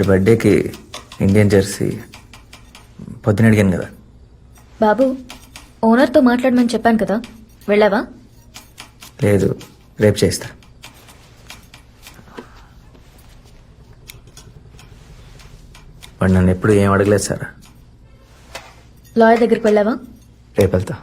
వాడి బర్త్డేకి Indian Jersey పొద్దున అడిగాను కదా. బాబు ఓనర్తో మాట్లాడమని చెప్పాను కదా. వెళ్ళావా? లేదు రేపు చేస్తా. వాడు నన్ను ఎప్పుడు ఏం అడగలేదు సార్. లాయర్ దగ్గరికి వెళ్ళావా? రేపు వెళ్తా.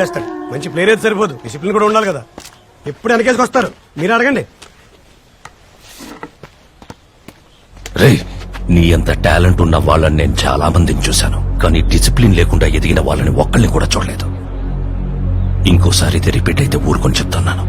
చేస్తాడు మంచి ప్లేయర్ అయితే సరిపోదు. డిసిప్లిన్ కూడా ఉండాలి కదా. ఎప్పుడు వెనకేసుకు వస్తారు మీరు అడగండి. రే నీ అంత టాలెంట్ ఉన్న వాళ్ళని నేను చాలా మందిని చూశాను. కానీ డిసిప్లిన్ లేకుండా ఎదిగిన వాళ్ళని ఒక్కళ్ళని కూడా చూడలేదు. ఇంకోసారి ఇది రిపీట్ అయితే ఊరుకొని చెప్తున్నాను.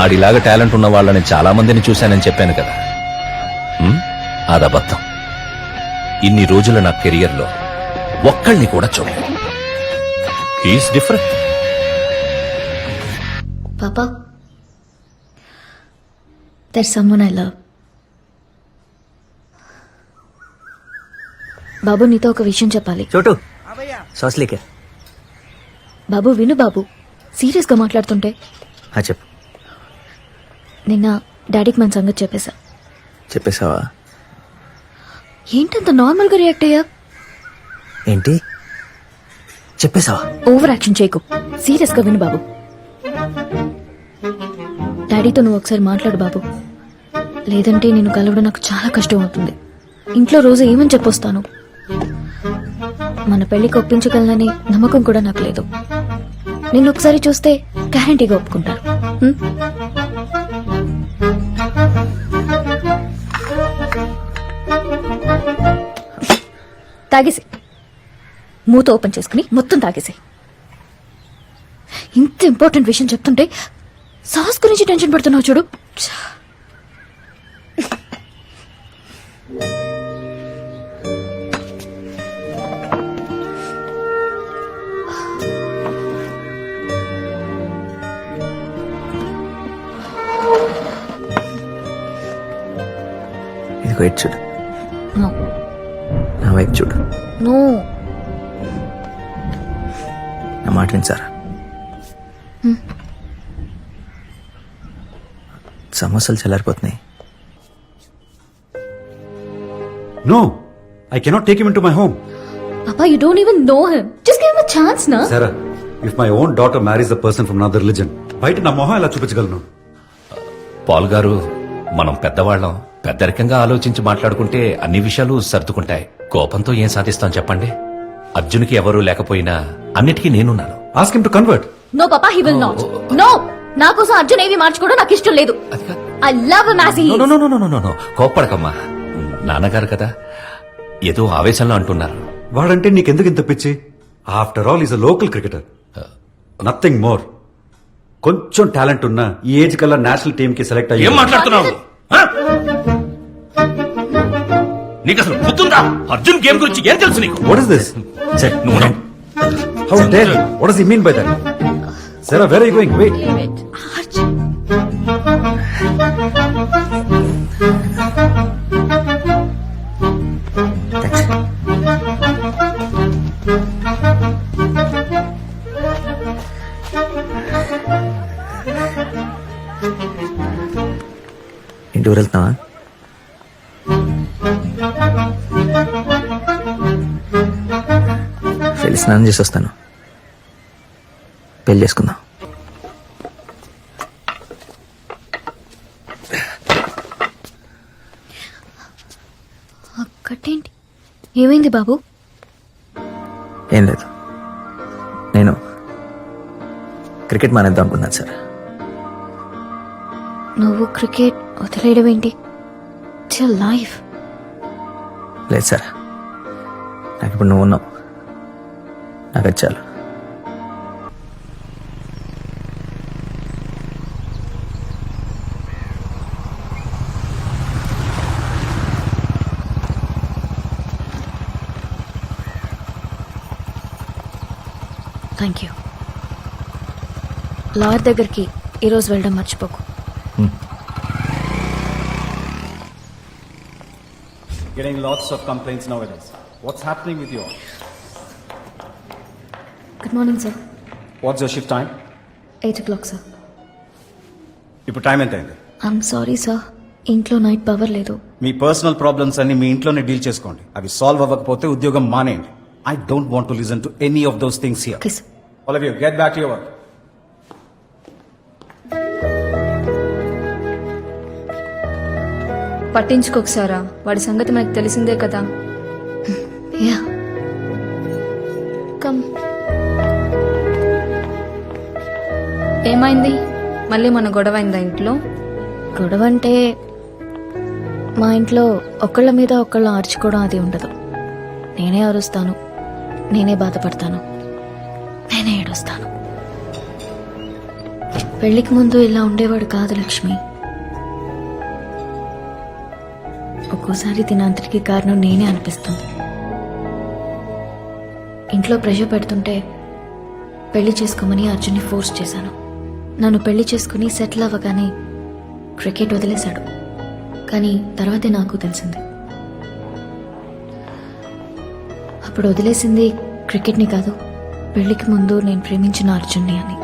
ఆడిలాగా టాలెంట్ ఉన్న వాళ్ళని చాలా మందిని చూశానని చెప్పాను కదా? అదబద్ధం ఇన్ని రోజుల నా కెరియర్లో ఒక్కళ్ళని కూడా చూడలేదు. హీస్ డిఫరెంట్ పాపా దర్ సమ్మన్ ఐ లవ్ బాబు నీతో ఒక విషయం చెప్పాలి. చోటు సాస్లీకే బాబు విను బాబు. సీరియస్గా మాట్లాడుతుంటే చెప్పు. నిన్న డాడీకి మన సంగతి చెప్పేశా. చెప్పేసావా ఏంటంత నార్మల్గా రియాక్ట్ అయ్యా ఏంటి? చెప్పేసావా ఓవర్ యాక్షన్ చేయకు. సీరియస్గా విను బాబు. డాడీతో నువ్వు ఒకసారి మాట్లాడు బాబు. లేదంటే నేను కలవడం నాకు చాలా కష్టం అవుతుంది. ఇంట్లో రోజు ఏమని చెప్పొస్తాను? మన పెళ్ళికి ఒప్పించగలనని నమ్మకం కూడా నాకు లేదు. నిన్ను ఒకసారి చూస్తే గ్యారంటీగా ఒప్పుకుంటారు తాగేసి మూత ఓపెన్ చేసుకుని మొత్తం తాగేసి ఇంత ఇంపార్టెంట్ విషయం చెప్తుంటే సాస్ గురించి టెన్షన్ పడుతున్నావు చూడు. ఛ! ఇది వైట్ చూడు నో నా వైపు చూడు నో నా మాట విని సారా సమస్యలు చల్లారిపోతున్నాయి No, I cannot take him into my home. Papa you don't even know him just give him a chance నా Sarah, if my own daughter marries a person from another religion, బయట నా మొహం ఎలా చూపించగలను పాల్ గారు మనం పెద్దవాళ్ళం పెద్దరికంగా ఆలోచించి మాట్లాడుకుంటే అన్ని విషయాలు సర్దుకుంటాయి. కోపంతో ఏం సాధిస్తాం చెప్పండి? అర్జున్కి ఎవరూ లేకపోయినా అన్నిటికీ నేనున్నాను. Ask him to convert no papa he will not no నా కోసం అర్జున్ ఏవి మార్చుకోవడం నాకు ఇష్టం లేదు. I love Massie no, no, no, no, no, no, no. కోప్పడకమ్మా. నాన్నగారు కదా ఏదో ఆవేశంలో అంటున్నారు. వాడంటే నీకెందుకు ఇంత పిచ్చి? After all is a local cricketer nothing more కొంచెం టాలెంట్ ఉన్నా ఈ ఏజ్ కల్లా నేషనల్ టీమ్కి సెలెక్ట్ అయ్యి ఏం మాట్లాడుతున్నావు? నీకు అసలు గుర్తుందా అర్జున్ గేమ్ గురించి ఏం తెలుసు నీకు? వాట్ ఇస్ దిస్ సార్ నువ్వు నా- how dare what does he mean by that sir where are you going wait Arjun thanks ఇంటి ఊరు వెళ్తున్నావా స్నానం చేసి వస్తాను. పెళ్ళి చేసుకుందాం. అక్కటేంటి ఏమైంది బాబు? ఏం లేదు. నేను క్రికెట్ మానేద్దాం అనుకున్నాను సార్. నువ్వు క్రికెట్ వదిలేయడం ఏంటి? లైఫ్ లేదు సార్. నాకు ఇప్పుడు నువ్వు ఉన్నావు. నాకు చాలు థ్యాంక్ యూ లాయర్ దగ్గరికి ఈరోజు వెళ్ళడం మర్చిపోకు Getting lots of complaints nowadays. What's happening with you all? Good morning sir What's your shift time? Eight o'clock sir ఇప్పుడు టైం ఎంత అయింది ఐఎమ్ సారీ సార్ ఇంట్లో నైట్ పవర్ లేదు. మీ పర్సనల్ ప్రాబ్లమ్స్ అన్ని మీ ఇంట్లోనే డీల్ చేసుకోండి. అవి సాల్వ్ అవ్వకపోతే ఉద్యోగం మానేయండి. I don't want to listen to any of those things here okay sir all of you get back to your work పట్టించుకోకసారా వాడి సంగతి మనకు తెలిసిందే కదా. యా ఏమైంది? మళ్ళీ మన గొడవ అయిందా ఇంట్లో? గొడవ అంటే మా ఇంట్లో ఒకళ్ళ మీద ఒకళ్ళు ఆర్చుకోవడం అది ఉండదు. నేనే అరుస్తాను. నేనే బాధపడతాను. నేనే ఏడుస్తాను. పెళ్ళికి ముందు ఇలా ఉండేవాడు కాదు లక్ష్మి. ఒక్కోసారి తినంతటికి కారణం నేనే అనిపిస్తుంది. ఇంట్లో ప్రెషర్ పెడుతుంటే పెళ్ళి చేసుకోమని అర్జున్ని ఫోర్స్ చేశాను. నన్ను పెళ్ళి చేసుకుని సెటిల్ అవ్వగానే క్రికెట్ వదిలేశాడు. కానీ తర్వాతే నాకు తెలిసింది. అప్పుడు వదిలేసింది క్రికెట్ని కాదు పెళ్ళికి ముందు నేను ప్రేమించిన అర్జున్ని అని.